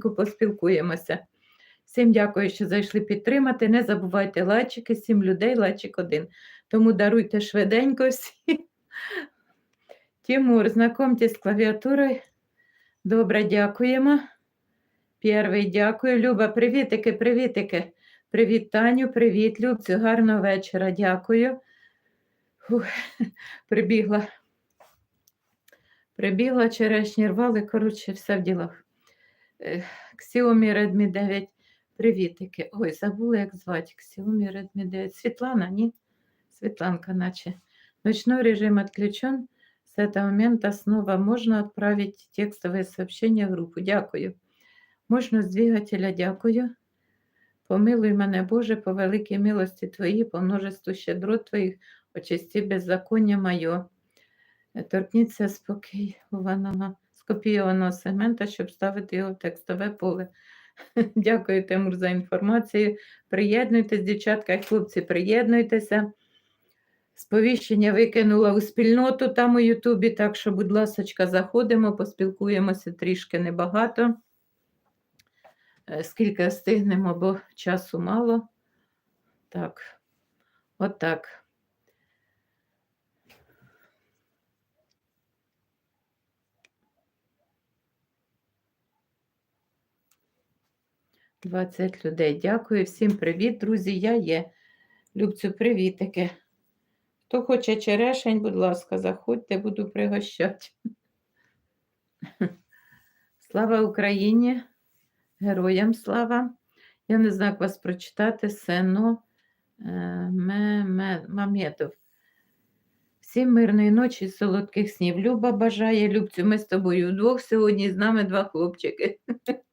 поспілкуємося. Всім дякую, що зайшли підтримати. Не забувайте лайчики, сім людей, лайчик один. Тому даруйте швиденько всі. Тимур, знакомтесь з клавіатурою. Добре, дякуємо. Перший дякую. Люба, привітики, привітики. Привіт, Таню, привіт, Любцю, гарного вечора, дякую. Фух, прибігла. Прибігла черешні рвали, коротше, все в ділах. Е, Xiaomi Redmi 9. Привітики. Ой, забула, як звати. Xiaomi Redmi 9. Світлана, ні? Світланка, наче. Ночной режим отключен. С этого момента снова можно отправить текстовое сообщение в группу. Дякую. Можна з двигателя дякую. Помилуй мене, Боже, по великій милості Твоїй, по множеству щедрот Твоїх, очисти беззаконня моє. Е, Торкніться спокій Іванова, скопійованого сегмента, щоб ставити його в текстове поле. Дякую, Тимур, за інформацію. Приєднуйтесь, дівчатка і хлопці, приєднуйтеся. Сповіщення викинула у спільноту там у Ютубі, так що, будь ласка, заходимо, поспілкуємося трішки небагато. Е, Скільки встигнемо, бо часу мало. Так, отак. Двадцять людей. Дякую. Всім привіт, друзі. Я є. Любцю, привітики. Хто хоче черешень, будь ласка, заходьте, буду пригощати. Слава Україні! Героям слава! Я не знаю, як вас прочитати. Сено е, Мамєтов. Всім мирної ночі, солодких снів. Люба бажає, Любцю, ми з тобою вдвох сьогодні з нами два хлопчики.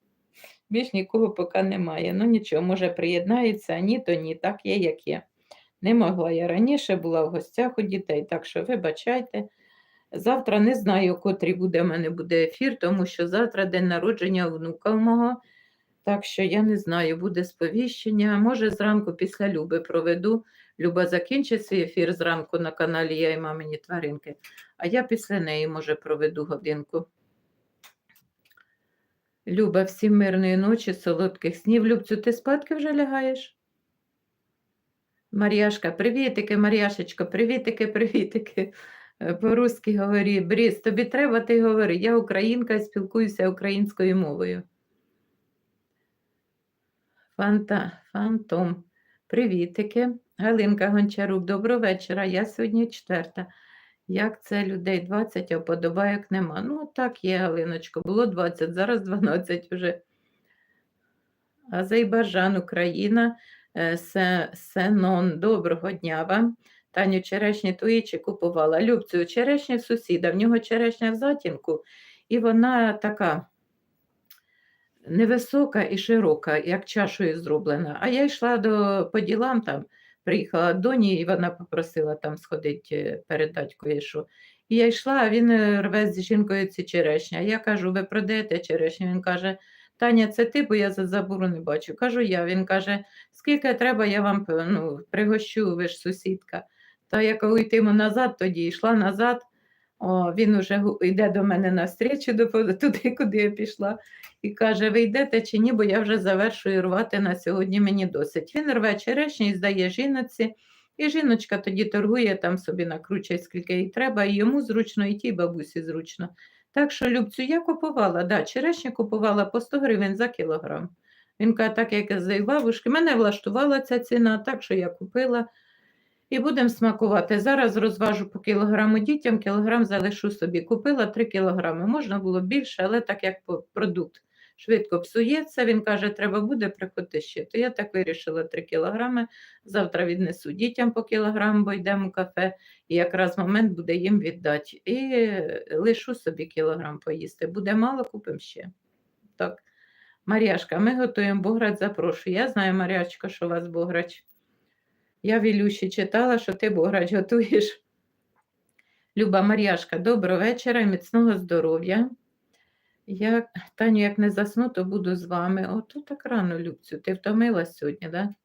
Більш нікого поки немає. Ну нічого, може приєднаються, а ні, то ні, так є, як є. Не могла я раніше, була в гостях у дітей, так що вибачайте. Завтра не знаю, котрий буде в мене буде ефір, тому що завтра день народження внука мого. Так що я не знаю, буде сповіщення. Може, зранку після Люби проведу. Люба закінчить свій ефір зранку на каналі Я і мамині тваринки, а я після неї, може, проведу годинку. Люба, всім мирної ночі, солодких снів. Любцю, ти спадки вже лягаєш? Мар'яшка, привітики, Мар'яшечко, привітики, привітики. Е, По-русски говори, Бріс, тобі треба, ти говори. Я українка спілкуюся українською мовою. Фанта, фантом, привітики. Галинка Гончарук, доброго вечора. Я сьогодні четверта. Як це людей 20, а подобайок нема. Ну, так є, Галиночко, було 20, зараз 12 вже. Азербайджан, Україна, е, Сенон, доброго дня вам. Таню, черешні чи купувала. Любцю, черешні в сусіда, в нього черешня в затінку, і вона така невисока і широка, як чашою зроблена. А я йшла до, по ділам там, приїхала до доні, і вона попросила там сходити передати кое-що. І я йшла, а він е, рве з жінкою ці черешня. Я кажу, ви продаєте черешню? Він каже, Таня, це ти, бо я за забору не бачу. Кажу я. Він каже, скільки треба, я вам е, ну, пригощу, ви ж сусідка. Та я коли йтиму назад, тоді йшла назад. О, він уже йде до мене навстрічу, до по- туди, куди я пішла, і каже: Ви йдете чи ні, бо я вже завершую рвати на сьогодні, мені досить. Він рве черешню і здає жіноці, і жіночка тоді торгує там собі накручує, скільки їй треба, і йому зручно, і тій бабусі зручно. Так що, Любцю, я купувала, да, черешню купувала по 100 гривень за кілограм. Він каже, так як я з бабушки, мене влаштувала ця ціна, так що я купила. І будемо смакувати. Зараз розважу по кілограму дітям, кілограм залишу собі. Купила 3 кілограми. Можна було більше, але так як продукт швидко псується, він каже, треба буде приходити ще. То я так вирішила 3 кілограми. Завтра віднесу дітям по кілограму, бо йдемо в кафе, і якраз момент буде їм віддати. І лишу собі кілограм поїсти. Буде мало, купимо ще. Так. Мар'яшка, ми готуємо бограч, запрошую. Я знаю, Мар'ячка, що у вас бограч. Я в Ілюші читала, що ти бограч готуєш. Люба Мар'яшка, доброго вечора і міцного здоров'я. Я, Таню, як не засну, то буду з вами. Ото так рано, Любцю, ти втомилась сьогодні, да?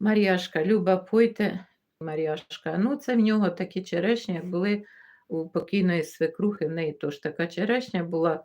Мар'яшка, Люба, пойте, Мар'яшка. Ну, це в нього такі черешні, як були у покійної свекрухи, в неї теж така черешня була